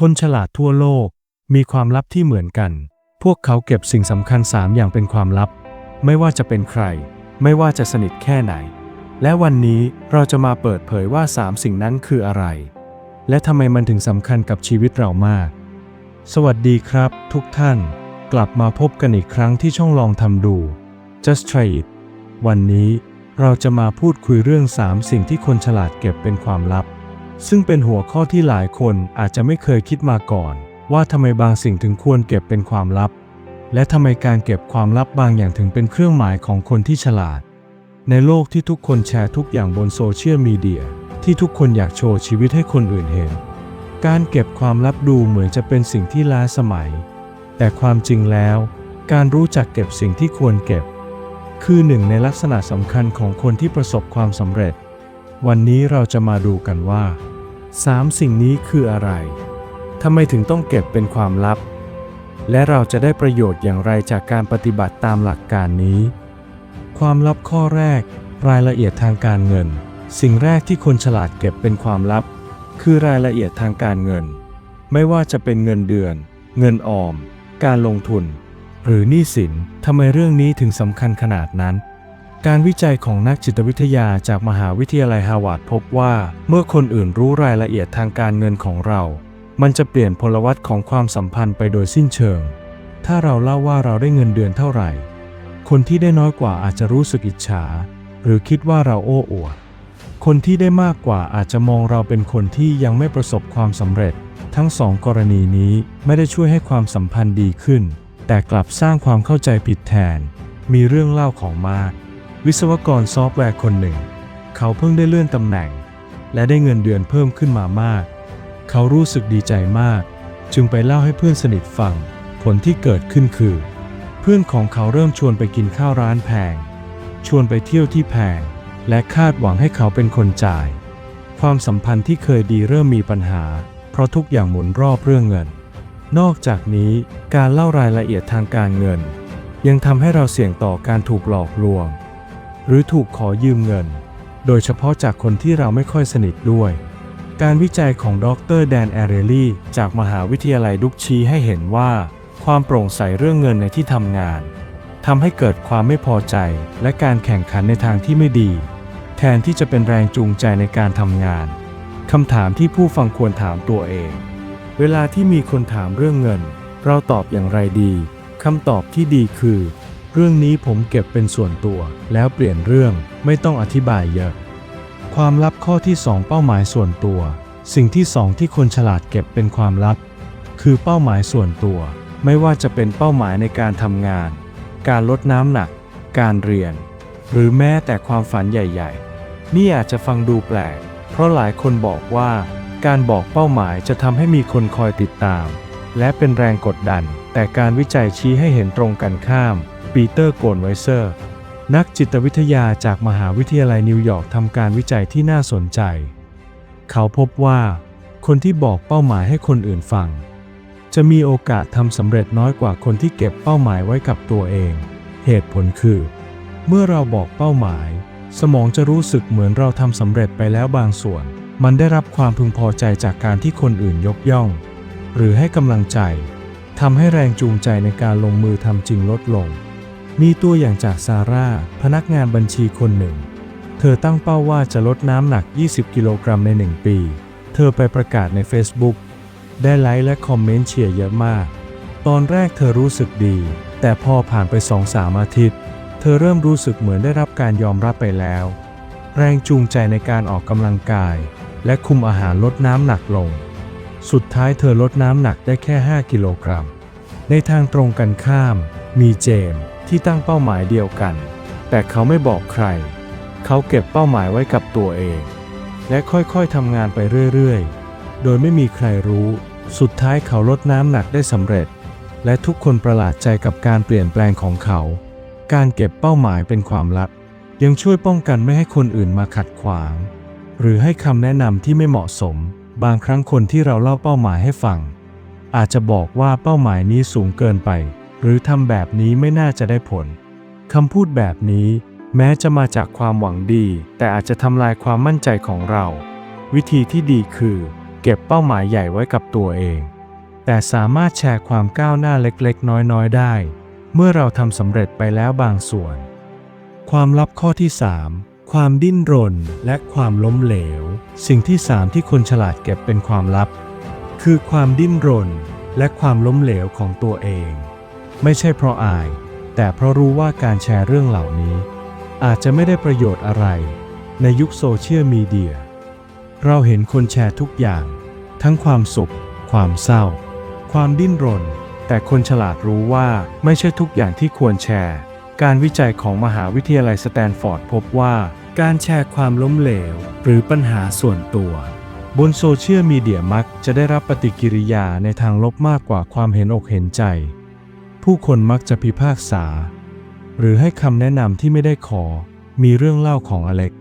คนฉลาดทั่วโลกมีความลับที่เหมือนกัน พวกเขาเก็บสิ่งสำคัญสามอย่างเป็นความลับ ไม่ว่าจะเป็นใคร ไม่ว่าจะสนิทแค่ไหน และวันนี้เราจะมาเปิดเผยว่าสามสิ่งนั้นคืออะไร และทำไมมันถึงสำคัญกับชีวิตเรามาก สวัสดีครับ ทุกท่าน กลับมาพบกันอีกครั้งที่ช่องลองทำดู Just Try It วันนี้เราจะมาพูดคุยเรื่อง3สิ่งที่คนฉลาดเก็บเป็นความลับ ซึ่งเป็นหัวข้อที่หลายคนอาจจะไม่เคยคิดมาก่อน ว่าทำไมบางสิ่งถึงควรเก็บเป็นความลับ และทำไมการเก็บความลับบางอย่างถึงเป็นเครื่องหมายของคนที่ฉลาด ในโลกที่ทุกคนแชร์ทุกอย่างบนโซเชียลมีเดียที่ทุกคนอยากโชว์ชีวิตให้คนอื่นเห็น การเก็บความลับดูเหมือนจะเป็นสิ่งที่ล้าสมัย แต่ความจริงแล้ว การรู้จักเก็บสิ่งที่ควรเก็บ คือหนึ่งในลักษณะสำคัญของคนที่ประสบความสำเร็จ วันนี้เราจะมาดูกันว่า3สิ่งนี้คืออะไร ทำไมถึงต้องเก็บเป็นความลับ และเราจะได้ประโยชน์อย่างไรจากการปฏิบัติตามหลักการนี้ ความลับข้อแรก รายละเอียดทางการเงิน สิ่งแรกที่คนฉลาดเก็บเป็นความลับ คือรายละเอียดทางการเงิน ไม่ว่าจะเป็นเงินเดือน เงินออม การลงทุน หรือหนี้สินทำไมเรื่องนี้ถึงสำคัญขนาดนั้น การวิจัยของนักจิตวิทยาจากมหาวิทยาลัยฮาวาดพบว่า เมื่อคนอื่นรู้รายละเอียดทางการเงินของเรา มันจะเปลี่ยนพลวัตของความสัมพันธ์ไปโดยสิ้นเชิง ถ้าเราเล่าว่าเราได้เงินเดือนเท่าไหร่ คนที่ได้น้อยกว่าอาจจะรู้สึกอิจฉา หรือคิดว่าเราโอ้อวด คนที่ได้มากกว่าอาจจะมองเราเป็นคนที่ยังไม่ประสบความสำเร็จ ทั้งสองกรณีนี้ไม่ได้ช่วยให้ความสัมพันธ์ดีขึ้น แต่กลับสร้างความเข้าใจผิดแทน มีเรื่องเล่าของมาร์ วิศวกรซอฟต์แวร์คนหนึ่ง เขาเพิ่งได้เลื่อนตำแหน่ง และได้เงินเดือนเพิ่มขึ้นมามาก เขารู้สึกดีใจมาก จึงไปเล่าให้เพื่อนสนิทฟัง ผลที่เกิดขึ้นคือ เพื่อนของเขาเริ่มชวนไปกินข้าวร้านแพง ชวนไปเที่ยวที่แพง และคาดหวังให้เขาเป็นคนจ่าย ความสัมพันธ์ที่เคยดีเริ่มมีปัญหา เพราะทุกอย่างหมุนรอบเรื่องเงิน นอกจากนี้การเล่ารายละเอียดทางการเงิน ยังทำให้เราเสี่ยงต่อการถูกหลอกลวง หรือถูกขอยืมเงิน โดยเฉพาะจากคนที่เราไม่ค่อยสนิทด้วย การวิจัยของดรแดนแอเรลลี่จากมหาวิทยาลัยดุกชีให้เห็นว่า ความโปร่งใสเรื่องเงินในที่ทำงานทำให้เกิดความไม่พอใจ และการแข่งขันในทางที่ไม่ดี แทนที่จะเป็นแรงจูงใจในการทำงานคำถามที่ผู้ฟังควรถามตัวเอง เวลาที่มีคนถามเรื่องเงิน เราตอบอย่างไรดีคำตอบที่ดีคือ เรื่องนี้ผมเก็บเป็นส่วนตัว แล้วเปลี่ยนเรื่องไม่ต้องอธิบายเยอะ ความลับข้อที่ 2 เป้าหมายส่วนตัว สิ่งที่สองที่คนฉลาดเก็บเป็นความลับ คือเป้าหมายส่วนตัว ไม่ว่าจะเป็นเป้าหมายในการทำงาน การลดน้ำหนัก การเรียน หรือแม้แต่ความฝันใหญ่ ๆ นี่อาจจะฟังดูแปลก เพราะหลายคนบอกว่า การบอกเป้าหมายจะทำให้มีคนคอยติดตาม และเป็นแรงกดดัน แต่การวิจัยชี้ให้เห็นตรงกันข้าม ปีเตอร์โกนไวเซอร์ นักจิตวิทยาจากมหาวิทยาลัยนิวยอร์กทำการวิจัยที่น่าสนใจ เขาพบว่า คนที่บอกเป้าหมายให้คนอื่นฟัง จะมีโอกาสทำสำเร็จน้อยกว่าคนที่เก็บเป้าหมายไว้กับตัวเอง เหตุผลคือ เมื่อเราบอกเป้าหมาย สมองจะรู้สึกเหมือนเราทำสำเร็จไปแล้วบางส่วน มันได้รับความพึงพอใจจากการที่คนอื่นยกย่อง หรือให้กำลังใจทำให้แรงจูงใจในการลงมือทำจริงลดลง มีตัวอย่างจากซาร่า พนักงานบัญชีคนหนึ่ง เธอตั้งเป้าว่าจะลดน้ำหนัก 20 กิโลกรัมใน 1 ปี เธอไปประกาศใน Facebook ได้ไลค์และคอมเมนต์เชียร์เยอะมาก ตอนแรกเธอรู้สึกดี แต่พอผ่านไป2-3อาทิตย์ เธอเริ่มรู้สึกเหมือนได้รับการยอมรับไปแล้ว แรงจูงใจในการออกกำลังกาย และคุมอาหารลดน้ำหนักลง สุดท้ายเธอลดน้ำหนักได้แค่ 5 กิโลกรัม ในทางตรงกันข้าม มีเจมส์ ที่ตั้งเป้าหมายเดียวกัน แต่เขาไม่บอกใคร เขาเก็บเป้าหมายไว้กับตัวเอง และค่อยๆทำงานไปเรื่อยๆ โดยไม่มีใครรู้ สุดท้ายเขาลดน้ำหนักได้สำเร็จ และทุกคนประหลาดใจกับการเปลี่ยนแปลงของเขา การเก็บเป้าหมายเป็นความลับ ยังช่วยป้องกันไม่ให้คนอื่นมาขัดขวาง หรือให้คำแนะนำที่ไม่เหมาะสม บางครั้งคนที่เราเล่าเป้าหมายให้ฟัง อาจจะบอกว่าเป้าหมายนี้สูงเกินไป หรือทำแบบนี้ไม่น่าจะได้ผลคำพูดแบบนี้แม้จะมาจากความหวังดี แต่อาจจะทำลายความมั่นใจของเรา วิธีที่ดีคือ เก็บเป้าหมายใหญ่ไว้กับตัวเอง แต่สามารถแชร์ความก้าวหน้าเล็กๆ น้อยๆ ได้ เมื่อเราทำสำเร็จไปแล้วบางส่วน ความลับข้อที่ 3 ความดิ้นรนและความล้มเหลว สิ่งที่ 3 ที่คนฉลาดเก็บเป็นความลับ คือความดิ้นรนและความล้มเหลวของตัวเอง ไม่ใช่เพราะอาย แต่เพราะรู้ว่าการแชร์เรื่องเหล่านี้ อาจจะไม่ได้ประโยชน์อะไร ในยุคโซเชียลมีเดีย เราเห็นคนแชร์ทุกอย่าง ทั้งความสุข ความเศร้า ความดิ้นรน แต่คนฉลาดรู้ว่าไม่ใช่ทุกอย่างที่ควรแชร์ การวิจัยของมหาวิทยาลัยสแตนฟอร์ดพบว่าการแชร์ความล้มเหลว หรือปัญหาส่วนตัว บนโซเชียลมีเดียมักจะได้รับปฏิกิริยาในทางลบมากกว่าความเห็นอกเห็นใจ ผู้คนมักจะพิพากษา หรือให้คำแนะนำที่ไม่ได้ขอ มีเรื่องเล่าของอเล็ก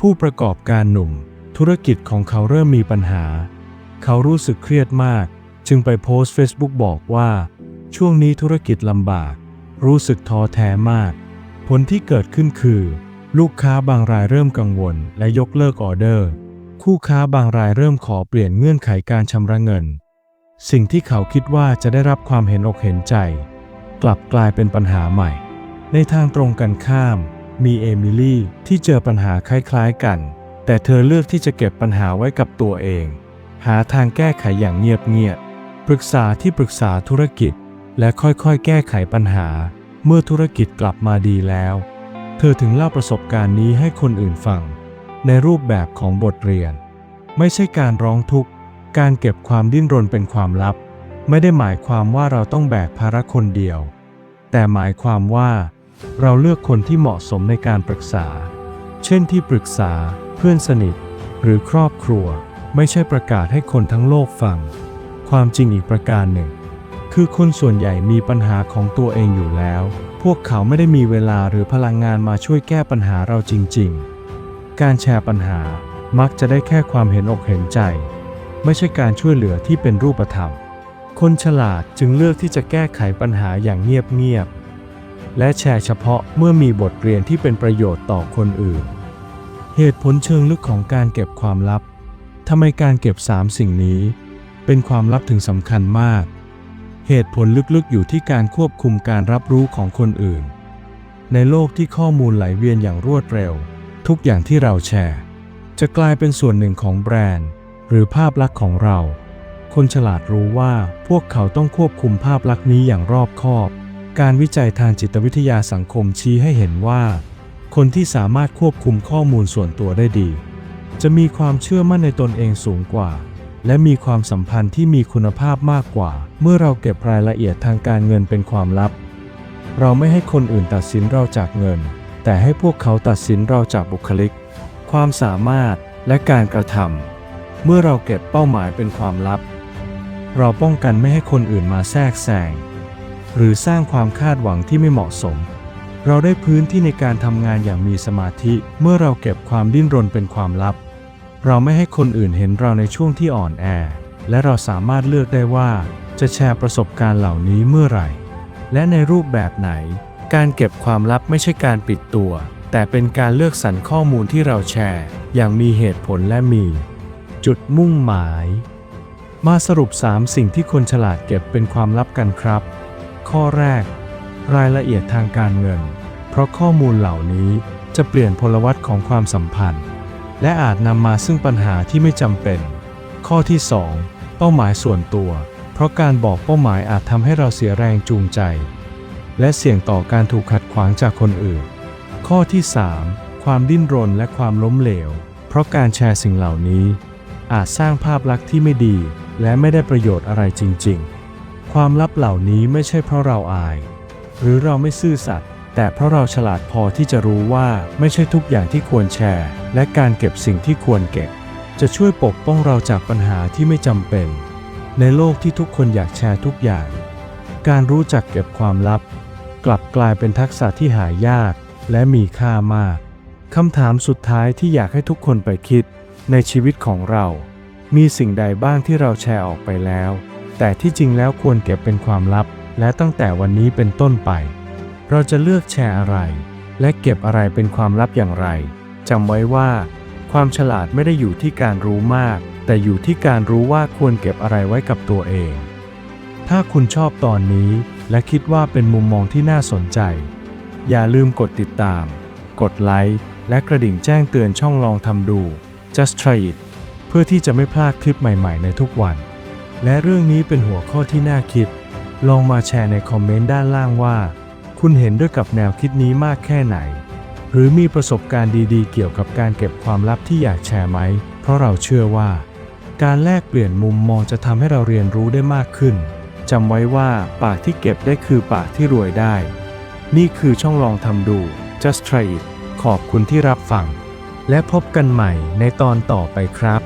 ผู้ประกอบการหนุ่ม ธุรกิจของเขาเริ่มมีปัญหา เขารู้สึกเครียดมาก จึงไปโพสต์ Facebook บอกว่า ช่วงนี้ธุรกิจลำบาก รู้สึกท้อแท้มาก ผลที่เกิดขึ้นคือ ลูกค้าบางรายเริ่มกังวล และยกเลิกออเดอร์ คู่ค้าบางรายเริ่มขอเปลี่ยนเงื่อนไขการชำระเงิน สิ่งที่เขาคิดว่าจะได้รับความเห็นอกเห็นใจ กลับกลายเป็นปัญหาใหม่ ในทางตรงกันข้าม มีเอมิลี่ที่เจอปัญหาคล้ายๆกัน แต่เธอเลือกที่จะเก็บปัญหาไว้กับตัวเอง หาทางแก้ไขอย่างเงียบๆปรึกษาที่ปรึกษาธุรกิจ และค่อยๆ แก้ไขปัญหา เมื่อธุรกิจกลับมาดีแล้ว เธอถึงเล่าประสบการณ์นี้ให้คนอื่นฟัง ในรูปแบบของบทเรียน ไม่ใช่การร้องทุกข์ การเก็บความดิ้นรนเป็นความลับ ไม่ได้หมายความว่าเราต้องแบกภาระคนเดียว แต่หมายความว่าเราเลือกคนที่เหมาะสมในการปรึกษา เช่นที่ปรึกษา เพื่อนสนิท หรือครอบครัว ไม่ใช่ประกาศให้คนทั้งโลกฟัง ความจริงอีกประการหนึ่ง คือคนส่วนใหญ่มีปัญหาของตัวเองอยู่แล้ว พวกเขาไม่ได้มีเวลาหรือพลังงานมาช่วยแก้ปัญหาเราจริง ๆ การแชร์ปัญหามักจะได้แค่ความเห็นอกเห็นใจ ไม่ใช่การช่วยเหลือที่เป็นรูปธรรม คนฉลาดจึงเลือกที่จะแก้ไขปัญหาอย่างเงียบๆ และแชร์เฉพาะเมื่อมีบทเรียนที่เป็นประโยชน์ต่อคนอื่น เหตุผลเชิงลึกของการเก็บความลับทำไมการเก็บสามสิ่งนี้ เป็นความลับถึงสำคัญมาก เหตุผลลึกๆอยู่ที่การควบคุมการรับรู้ของคนอื่น ในโลกที่ข้อมูลไหลเวียนอย่างรวดเร็ว ทุกอย่างที่เราแชร์ จะกลายเป็นส่วนหนึ่งของแบรนด์ หรือภาพลักษณ์ของเรา คนฉลาดรู้ว่าพวกเขาต้องควบคุมภาพลักษณ์นี้อย่างรอบคอบ การวิจัยทางจิตวิทยาสังคมชี้ให้เห็นว่า คนที่สามารถควบคุมข้อมูลส่วนตัวได้ดี จะมีความเชื่อมั่นในตนเองสูงกว่า และมีความสัมพันธ์ที่มีคุณภาพมากกว่า เมื่อเราเก็บรายละเอียดทางการเงินเป็นความลับ เราไม่ให้คนอื่นตัดสินเราจากเงิน แต่ให้พวกเขาตัดสินเราจากบุคลิก ความสามารถและการกระทำเมื่อเราเก็บเป้าหมายเป็นความลับ เราป้องกันไม่ให้คนอื่นมาแทรกแซงหรือสร้างความคาดหวังที่ไม่เหมาะสม เราได้พื้นที่ในการทำงานอย่างมีสมาธิเมื่อเราเก็บความดิ้นรนเป็นความลับ เราไม่ให้คนอื่นเห็นเราในช่วงที่อ่อนแอ และเราสามารถเลือกได้ว่า จะแชร์ประสบการณ์เหล่านี้เมื่อไหร่ และในรูปแบบไหน การเก็บความลับไม่ใช่การปิดตัว แต่เป็นการเลือกสรรข้อมูลที่เราแชร์ อย่างมีเหตุผลและมี จุดมุ่งหมาย มาสรุป 3 สิ่งที่คนฉลาดเก็บเป็นความลับกันครับ ข้อแรก รายละเอียดทางการเงิน เพราะข้อมูลเหล่านี้จะเปลี่ยนพลวัตของความสัมพันธ์ และอาจนำมาซึ่งปัญหาที่ไม่จำเป็น ข้อที่ 2 เป้าหมายส่วนตัว เพราะการบอกเป้าหมายอาจทำให้เราเสียแรงจูงใจ และเสี่ยงต่อการถูกขัดขวางจากคนอื่น ข้อที่ 3 ความดิ้นรนและความล้มเหลว เพราะการแชร์สิ่งเหล่านี้อาจสร้างภาพลักษณ์ที่ไม่ดี และไม่ได้ประโยชน์อะไรจริงๆ ความลับเหล่านี้ไม่ใช่เพราะเราอาย หรือเราไม่ซื่อสัตย์แต่เพราะเราฉลาดพอที่จะรู้ว่าไม่ใช่ทุกอย่างที่ควรแชร์ และการเก็บสิ่งที่ควรเก็บ จะช่วยปกป้องเราจากปัญหาที่ไม่จำเป็น ในโลกที่ทุกคนอยากแชร์ทุกอย่าง การรู้จักเก็บความลับ กลับกลายเป็นทักษะที่หายากและมีค่ามากคำถามสุดท้ายที่อยากให้ทุกคนไปคิดในชีวิตของเรา มีสิ่งใดบ้างที่เราแชร์ออกไปแล้ว แต่ที่จริงแล้วควรเก็บเป็นความลับ และตั้งแต่วันนี้เป็นต้นไป เราจะเลือกแชร์อะไร และเก็บอะไรเป็นความลับอย่างไรจำไว้ว่า ความฉลาดไม่ได้อยู่ที่การรู้มาก แต่อยู่ที่การรู้ว่าควรเก็บอะไรไว้กับตัวเอง ถ้าคุณชอบตอนนี้และคิดว่าเป็นมุมมองที่น่าสนใจ อย่าลืมกดติดตาม กดไลค์และกระดิ่งแจ้งเตือนช่องลองทำดู Just Try It เพื่อที่จะไม่พลาดคลิปใหม่ๆในทุกวัน และเรื่องนี้เป็นหัวข้อที่น่าคิด ลองมาแชร์ในคอมเมนต์ด้านล่างว่า คุณเห็นด้วยกับแนวคิดนี้มากแค่ไหน หรือมีประสบการณ์ดีๆ เกี่ยวกับการเก็บความลับที่อยากแชร์ไหม เพราะเราเชื่อว่า การแลกเปลี่ยนมุมมองจะทำให้เราเรียนรู้ได้มากขึ้นจำไว้ว่าปากที่เก็บได้คือปากที่รวยได้ นี่คือช่องลองทำดู Just Try It ขอบคุณที่รับฟัง และพบกันใหม่ในตอนต่อไปครับ